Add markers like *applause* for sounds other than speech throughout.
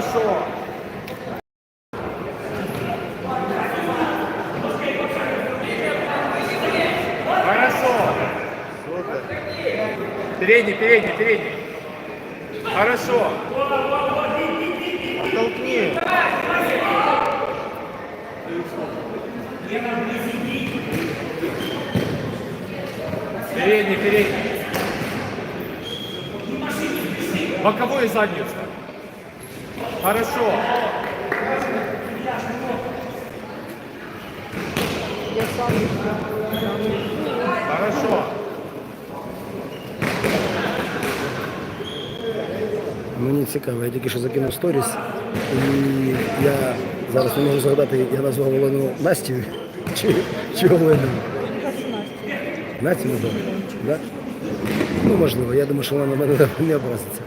Хорошо. Хорошо. Передний, передний, передний. Хорошо. Толкни. Передний, передний. Боковой и ставь. Хорошо. Хорошо. Мені цікаво, я тільки що закинув сторіс, і я зараз не можу згадати, я назвав Олену Настю *laughs* чи, чи Олену. Настю назвав? Да? Ну, можливо, я думаю, що вона на мене не образиться.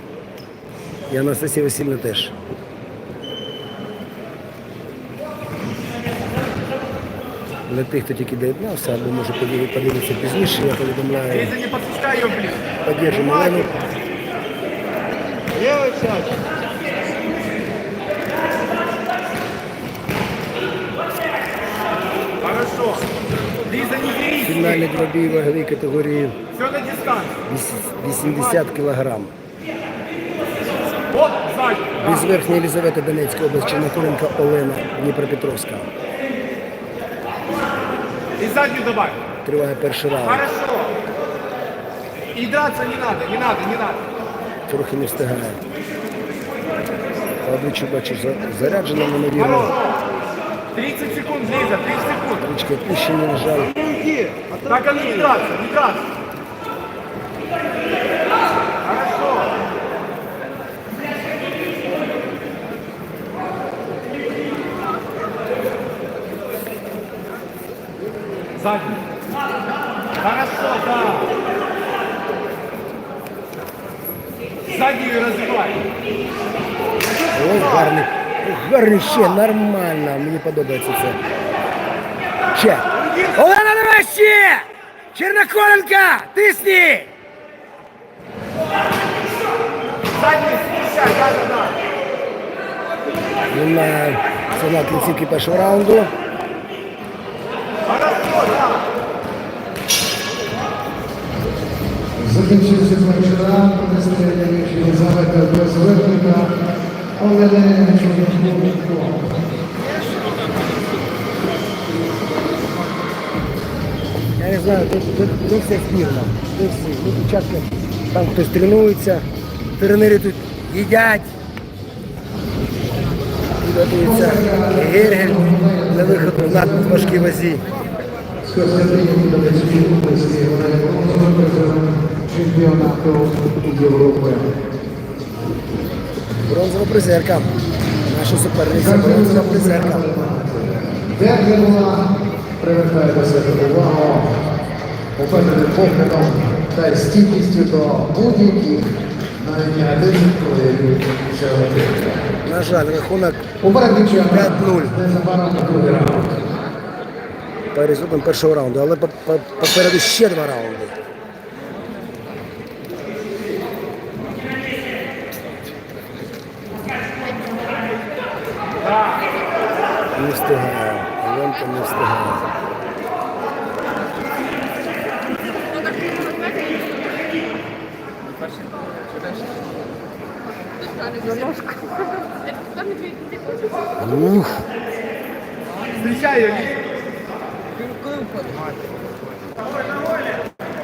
І Анастасія Васильівна теж. Для тих, хто тільки доєднався, або може подивитися пізніше, я повідомляю, поддержимо зрись. Фінальний дробій ваговій категорії Все на дистанции. віс- 80 кілограм. Без верхньої Єлизавети Донецька область, Черноколенка Олена, Дніпропетровська. И заднюю добавь. Триває перший раунд. Хорошо. И драться не надо, не надо, не надо. Трохи не встигає. По обличчю бачу за- заряджена, неймовірно. 30 секунд, Лиза, 30 секунд. Річка опущені, на жаль. Так, а ну не драться, не драться. Задний. Хорошо, да. Заднюю развивай. Ой, гарний. Гарний ще, нормально. Мені подобається це. Ще. Олена, давай ще! Черноколенка, тисни! Заднюю смещай, да, да, да. Він на це на кінцівки першого раунду. Хорошо, да. Закінчився раунд, протистояння між Єлизаветою Безверника, Оленою Чорноколенко. Я не знаю, тут, тут, тут все спірно. Тут всі. Ну, дівчатка, там хтось тренується, тренери тут їдять. Тут готується Гергель для виходу на важкій вазі. Чемпіонату Європи. Бронзова призерка. Наша суперниця бронзова призерка. Дергіла привертає до себе увагу упевненим поглядом та стійкістю до будь-яких навіть негативних проявів цього. На жаль, рахунок Попередній чемпіонат 5:0. незабаром на другий раунд. по результатам першого раунду, але по- по- попереду ще два раунди. Не встигає. Ленка не встигає. Ух, Встречай ее,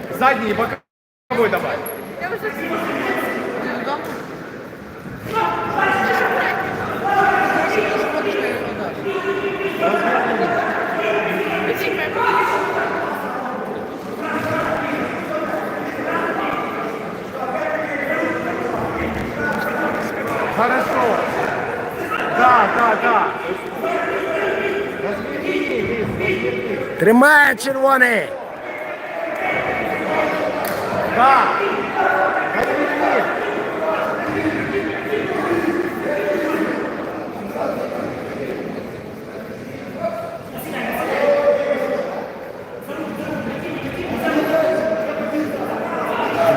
Лиза. Тримає червоний! Да. Разверни.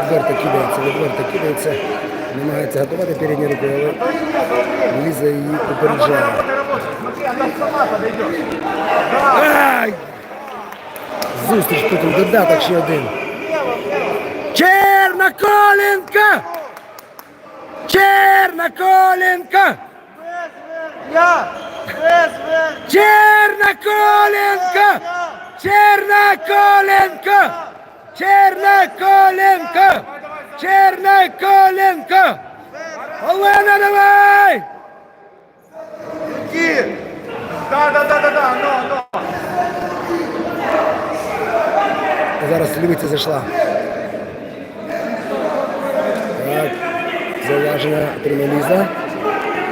Відверто кидається, відверто кидається. намагається готувати передню руку, але Ліза її Работай, попереджає. работай, работай. Смотри, она сама подойдет. Да. Ай! Зустріч потім додаток ще один. Вес, вес. Черноколенка! Черноколенка! Черноколенка! Черноколенка! Олена, давай! Да, да, да, да, да, но, но. Зараз лівиця зайшла. Так, зауваження отримає Ліза.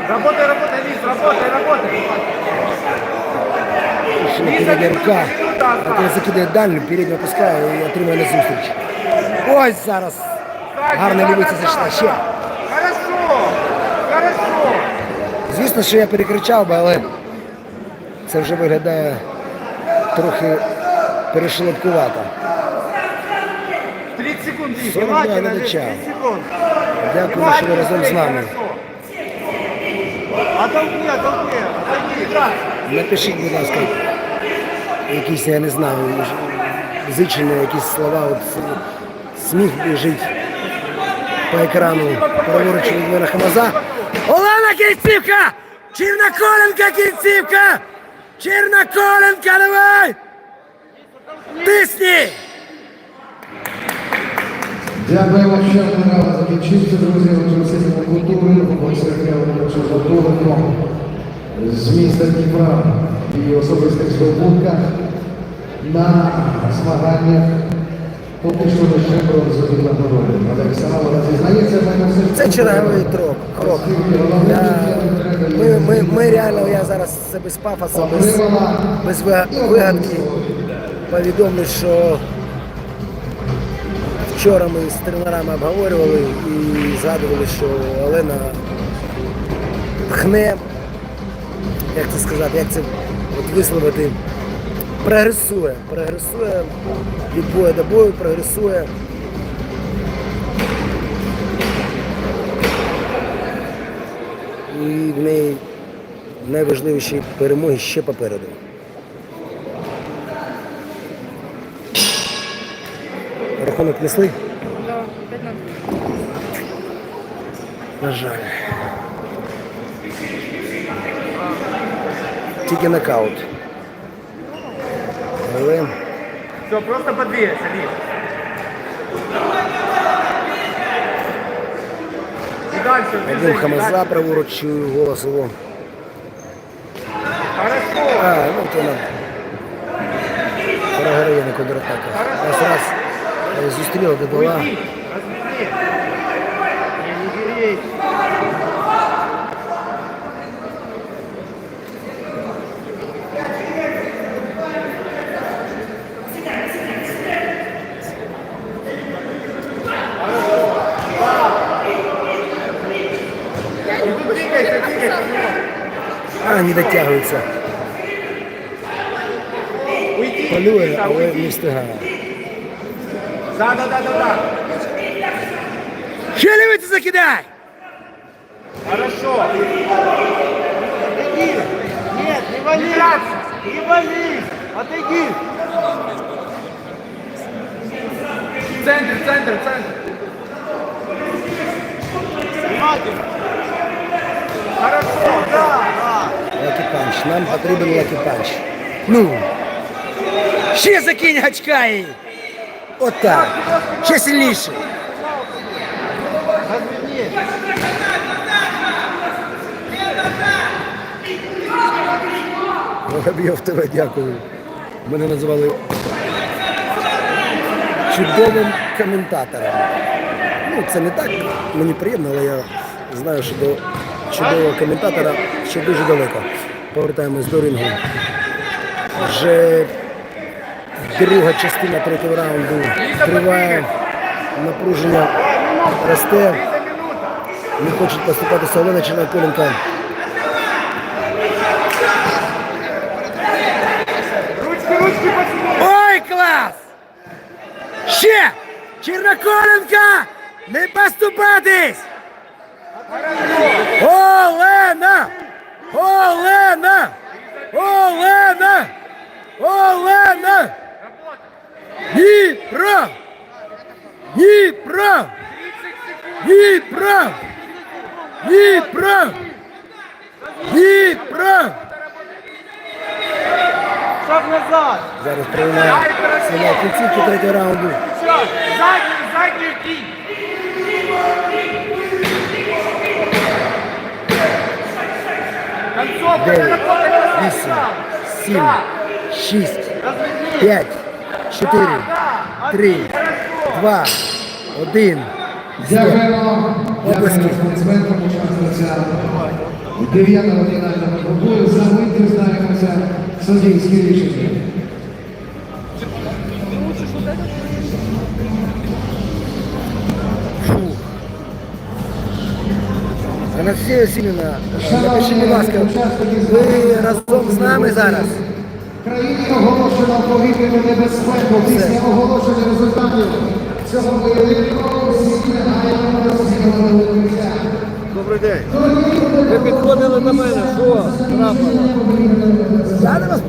Работай, работай, Лиз, работай, работай. Ще передня рука. А коли закидає дальню, передню опускає і отримує на зустріч. Ось зараз. Гарна лівиця зайшла ще. Хорошо, хорошо. Звісно, що я перекричав би, але це вже виглядає трохи перешелепкувато. 30 секунд, Лиз, 42 глядача. Дякую, що ви разом з нами. Напишіть, будь ласка, якісь, я не знаю, зичення, якісь слова, от сміх біжить по екрану праворуч мене Хамаза. Олена Кільцівка! Черноколенка Кільцівка! Черноколенка, давай! Тисні! Дякуємо, що програма закінчився, друзі. Російському культури, боксерському задоволено з міста Дніпра і особистих здобутках на змаганнях поки що лише бронзові нагороди. Олександр зізнається, мене все Це черговий крок. крок. Ми, ми, ми реально, я зараз це без пафосу, без, без вигадки повідомлю, що вчора ми з тренерами обговорювали і згадували, що Олена хне, як це сказати, як це от висловити, прогресує, прогресує від бою до бою, прогресує. і в неї найважливіші перемоги ще попереду. Рахунок несли? Да, 15. На жаль. Тільки нокаут. Але Все, просто подвигайся, Лиз. И дальше Хамаза праворуч чую голос його. Хорошо. А, ну то нам програє на. Раз раз зустріла, додала. Уйди, разбери. Не, не берись. И тут двигайся, двигайся. А, не дотягується. Уйди, Полює, Лиза, але не уйди. встигає. Да, да, да, да, да. Ще закидай! Хорошо. Отойди. Нет, не вали. Не вали. Отойди. Центр, центр, центр. Внимательно. Хорошо, да, да. Лакі панч. Нам потрібен лакі панч. Ну. Ще закинь гачка їй. Отак. Ще сильніше. Воробйов тебе дякую. Мене називали чудовим коментатором. Ну, це не так, мені приємно, але я знаю, що до чудового коментатора ще дуже далеко. Повертаємось до рингу. Вже друга частина третього раунду триває. Напруження росте. Не хочуть поступатися Олена посмотри. Ой, клас! Ще! Черноколенка! Не поступатись! Олена! Олена! Олена! Олена! Дніпро! Дніпро! Дніпро! Дніпро! Дніпро! Шаг назад. Зараз приймає сигнал кінцівки третього раунду. Задній, задній кінь. Дев'ять, вісім, сім, шість, п'ять, чотири, три, два, один. Дякуємо. Облески. Дякуємо спортсменкам, учасницям дев'ятого фінального двобою. За мить дізнаємося суддівські рішення. Анастасія Васильівна, напишіть, будь ласка, ви разом з нами зараз. Країні оголошено повітряну небезпеку після оголошення результатів цього бойового нагаємо розсіяли укриття. Добрий день. Ви підходили до мене, що трапило? Я не вас